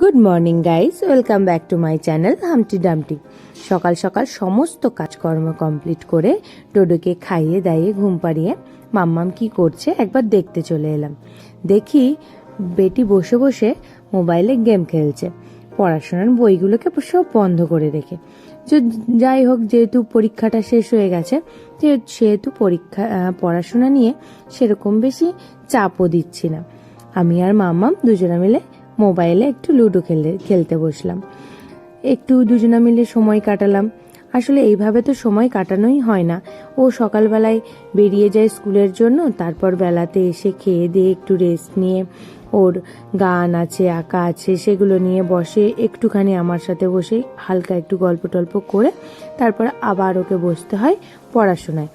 Good morning guys welcome back to my channel Humpty Dumpty সকাল সকাল সমস্ত কাজকর্ম কমপ্লিট করে ডোডোকে খাইয়ে দাইয়ে ঘুম পাড়িয়ে মাম্মাম কি করছে একবার দেখতে চলে এলাম। দেখি বেটি বসে বসে মোবাইলে গেম খেলছে। পড়াশোনার বইগুলোকে সব বন্ধ করে রেখে। যাই হোক, যেহেতু পরীক্ষাটা শেষ হয়ে গেছে সেহেতু পরীক্ষা পড়াশোনা নিয়ে সেরকম বেশি চাপও দিচ্ছি না। আমি আর মাম্মাম দুজনে মিলে মোবাইলে একটু লুডো খেলে, খেলতে বসলাম। একটু দুজনে মিলে সময় কাটালাম। আসলে এইভাবে তো সময় কাটানোই হয় না। ও সকালবেলায় বেরিয়ে যায় স্কুলের জন্য, তারপর বেলাতে এসে খেয়ে দিয়ে একটু রেস্ট নিয়ে ওর গান আছে, আঁকা আছে, সেগুলো নিয়ে বসে একটুখানি আমার সাথে বসে হালকা একটু গল্প টল্প করে তারপর আবার ওকে বসতে হয় পড়াশোনায়।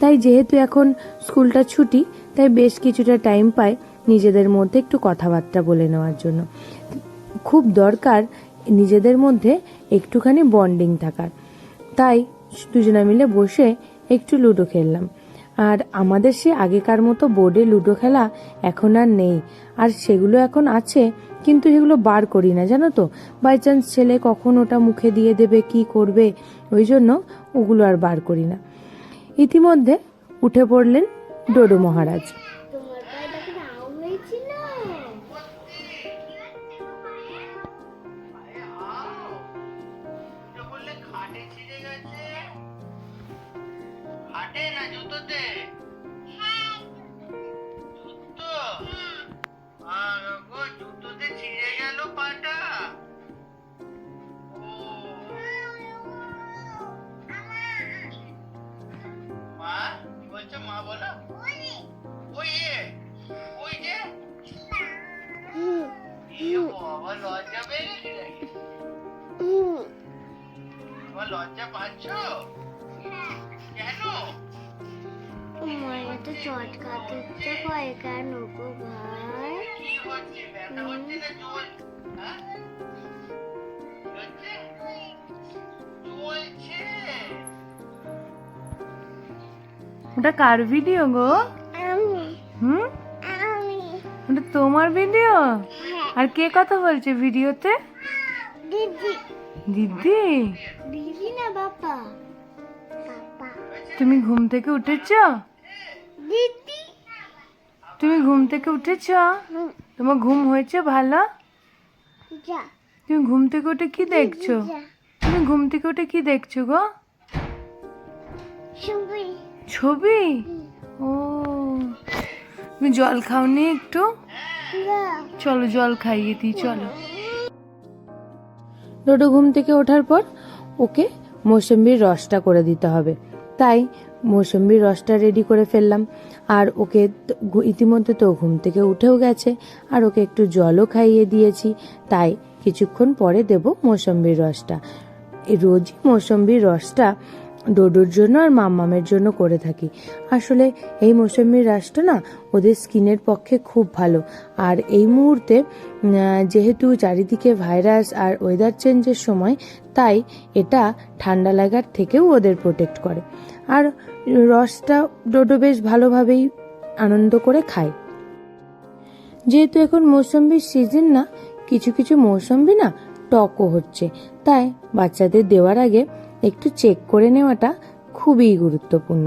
তাই যেহেতু এখন স্কুলটা ছুটি, তাই বেশ কিছুটা টাইম পায়। নিজেদের মধ্যে একটু কথাবার্তা বলে নেওয়ার জন্য। খুব দরকার নিজেদের মধ্যে একটুখানি বন্ডিং থাকার। তাই দুজনে মিলে বসে একটু লুডো খেললাম। আর আমাদের সে আগেকার মতো বোর্ডে লুডো খেলা এখন আর নেই। আর সেগুলো এখন আছে, কিন্তু সেগুলো বার করি না, জানো তো? বাই চান্স ছেলে কখন ওটা মুখে দিয়ে দেবে, কি করবে? ওই জন্য ওগুলো আর বার করি না। ইতিমধ্যে উঠে পড়লেন ডোডো মহারাজ। জুতো আর গো জুতোতে ছিঁড়ে গেল পাটা। মা কি বলছো মা বলো। ওই ওই যে। বাবা লজ্জা পেয়ে গেছি নাকি? তোমার লজ্জা পাচ্ছ? তোমার তো চটকাতে ইচ্ছে করে কেন গো ভাই? হ্যাঁ ওটা কার ভিডিও গো? হুম? ওটা তোমার ভিডিও? আর কে কথা বলছে ভিডিওতে? দিদি। দিদি? দিদি না বাবা। তুমি ঘুম থেকে উঠেছ? তুমি ঘুম থেকে উঠেছ? তোমার ঘুম হয়েছে ভালো? তুমি ঘুম থেকে উঠে কি দেখছ? তুমি ঘুম থেকে উঠে কি দেখছ গো? ছবি। ও। তুমি জল খাওনি একটু? চলো জল খাইয়ে দিই চলো। ডোডো ঘুম থেকে ওঠার পর ওকে মৌসম্বির রসটা করে দিতে হবে। তাই মৌসম্বির রসটা রেডি করে ফেললাম। আর ওকে ইতিমধ্যে তো ঘুম থেকে উঠেও গেছে। আর ওকে একটু জলও খাইয়ে দিয়েছি। তাই কিছুক্ষণ পরে দেব মৌসম্বির রসটা। রোজই মৌসম্বির রসটা ডোডোর জন্য আর মাম্মামের জন্য করে থাকি। আসলে এই মৌসুমির রসটা না ওদের স্কিনের পক্ষে খুব ভালো। আর এই মুহূর্তে যেহেতু চারিদিকে ভাইরাস আর ওয়েদার চেঞ্জের সময়, তাই এটা ঠান্ডা লাগার থেকেও ওদের প্রোটেক্ট করে। আর রসটা ডোডো বেশ ভালোভাবেই আনন্দ করে খায়। যেহেতু এখন মৌসম্বির সিজন না, কিছু কিছু মৌসম্বি না টকও হচ্ছে, তাই বাচ্চাদের দেওয়ার আগে একটু চেক করে নেওয়াটা খুবই গুরুত্বপূর্ণ।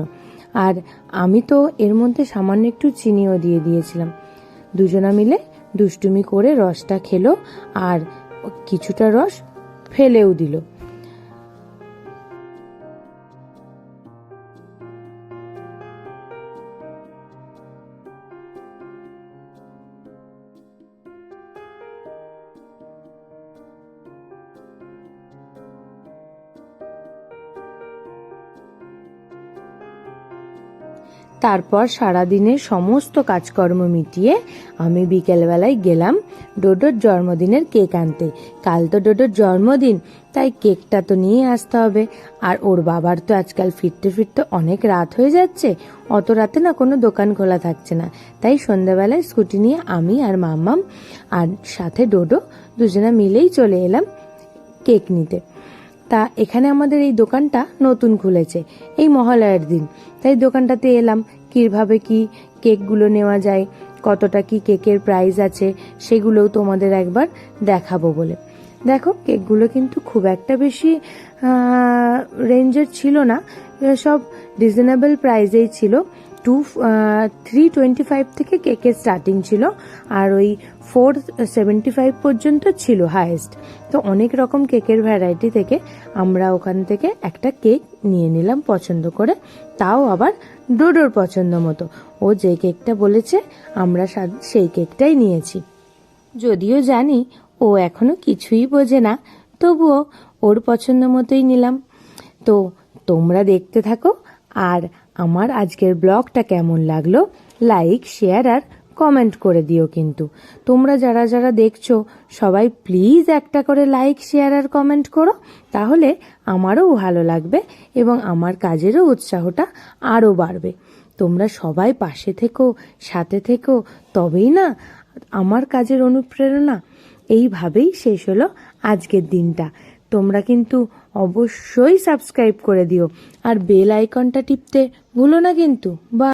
আর আমি তো এর মধ্যে সামান্য একটু চিনিও দিয়ে দিয়েছিলাম। দুজনা মিলে দুষ্টুমি করে রসটা খেলো আর কিছুটা রস ফেলেও দিল। তারপর সারাদিনের সমস্ত কাজকর্ম মিটিয়ে আমি বিকেলবেলায় গেলাম ডোডোর জন্মদিনের কেক আনতে। কাল তো ডোডোর জন্মদিন, তাই কেকটা তো নিয়ে আসতে হবে। আর ওর বাবার তো আজকাল ফিরতে ফিরতে অনেক রাত হয়ে যাচ্ছে, অত রাতে না কোনো দোকান খোলা থাকছে না। তাই সন্ধ্যাবেলায় স্কুটি নিয়ে আমি আর মাম্মাম আর সাথে ডোডো দুজনা মিলেই চলে এলাম কেক নিতে। তা এখানে আমাদের এই দোকানটা নতুন খুলেছে, এই মহালয়ার দিন। তাই দোকানটাতে এলাম, কীভাবে কি কেকগুলো নেওয়া যায়, কতটা কি কেকের প্রাইস আছে, সেগুলোও তোমাদের একবার দেখাবো বলে। দেখো, কেকগুলো কিন্তু খুব একটা বেশি রেঞ্জের ছিল না সব রিজনেবল প্রাইসেই ছিল। টু থ্রি টোয়েন্টি ফাইভ থেকে কেকের স্টার্টিং ছিল, আর ওই ফোর সেভেন্টি ফাইভ পর্যন্ত ছিল হায়েস্ট তো অনেক রকম কেকের ভ্যারাইটি থেকে আমরা ওখান থেকে একটা কেক নিয়ে নিলাম পছন্দ করে, তাও আবার ডোডোর পছন্দ মতো। ও যে কেকটা বলেছে, আমরা সেই কেকটাই নিয়েছি। যদিও জানি ও এখনও কিছুই বোঝে না, তবুও ওর পছন্দ মতোই নিলাম। তো তোমরা দেখতে থাকো, আর আমার আজকের ব্লগটা কেমন লাগল লাইক শেয়ার আর কমেন্ট করে দিও কিন্তু। তোমরা যারা যারা দেখছ, সবাই প্লিজ একটা করে লাইক শেয়ার আর কমেন্ট করো, তাহলে আমারও ভালো লাগবে এবং আমার কাজেরও উৎসাহটা আরও বাড়বে। তোমরা সবাই পাশে থেকো, সাথে থেকো, তবেই না আমার কাজের অনুপ্রেরণা। এইভাবেই শেষ হলো আজকের দিনটা। তোমরা কিন্তু অবশ্যই সাবস্ক্রাইব করে দিও। আর বেল আইকনটা টিপতে ভুলো না কিন্তু। বা